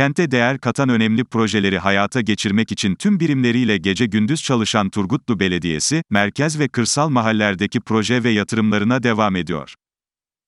kente değer katan önemli projeleri hayata geçirmek için tüm birimleriyle gece gündüz çalışan Turgutlu Belediyesi, merkez ve kırsal mahallelerdeki proje ve yatırımlarına devam ediyor.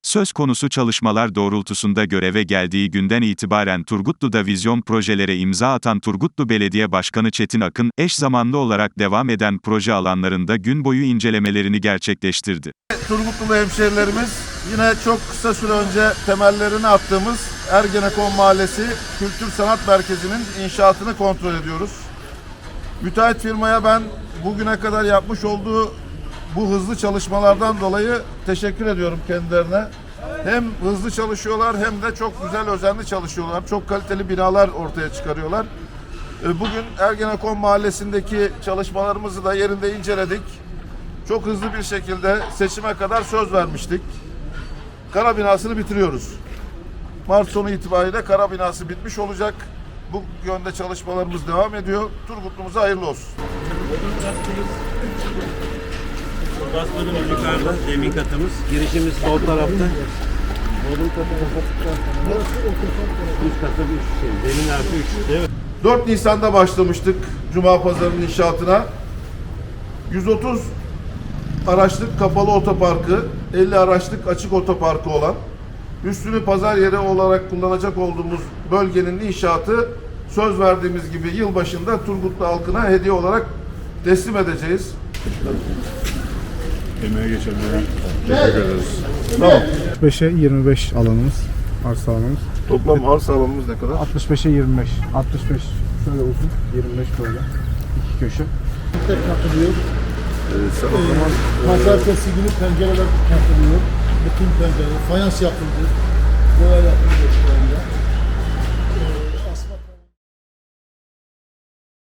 Söz konusu çalışmalar doğrultusunda göreve geldiği günden itibaren Turgutlu'da vizyon projelere imza atan Turgutlu Belediye Başkanı Çetin Akın, eş zamanlı olarak devam eden proje alanlarında gün boyu incelemelerini gerçekleştirdi. Turgutlulu hemşehrilerimiz yine çok kısa süre önce temellerini attığımız Ergenekon Mahallesi Kültür Sanat Merkezi'nin inşaatını kontrol ediyoruz. Müteahhit firmaya ben bugüne kadar yapmış olduğu bu hızlı çalışmalardan dolayı teşekkür ediyorum kendilerine. Hem hızlı çalışıyorlar hem de çok güzel özenli çalışıyorlar. Çok kaliteli binalar ortaya çıkarıyorlar. E, Bugün Ergenekon Mahallesi'ndeki çalışmalarımızı da yerinde inceledik. Çok hızlı bir şekilde seçime kadar söz vermiştik. Kara binasını bitiriyoruz. Mart sonu itibariyle kara binası bitmiş olacak. Bu yönde çalışmalarımız devam ediyor. Turgutlu'muza hayırlı olsun. Basmadığımız yukarıda zemin katımız. Girişimiz sol tarafta. Bodrum katı Üst katı üç şey. Zemin artı üç. Evet. 4 Nisan'da başlamıştık Cuma Pazarı'nın inşaatına. 130 araçlık kapalı otoparkı, 50 araçlık açık otoparkı olan, üstünü pazar yeri olarak kullanacak olduğumuz bölgenin inşaatı söz verdiğimiz gibi yılbaşında Turgutlu halkına hediye olarak teslim edeceğiz. Emeğe geçenlere teşekkür ederiz. Tamam. 65'e 25 alanımız, arsa alanımız. Toplam arsa alanımız ne kadar? 65'e 25. 65 şöyle uzun, 25 böyle. İki köşe. katılıyor. sen o zaman Pazartesi günü pencereler katılıyor. Bütün pencere, fayans yapıldı. Boya yapıldı şu anda.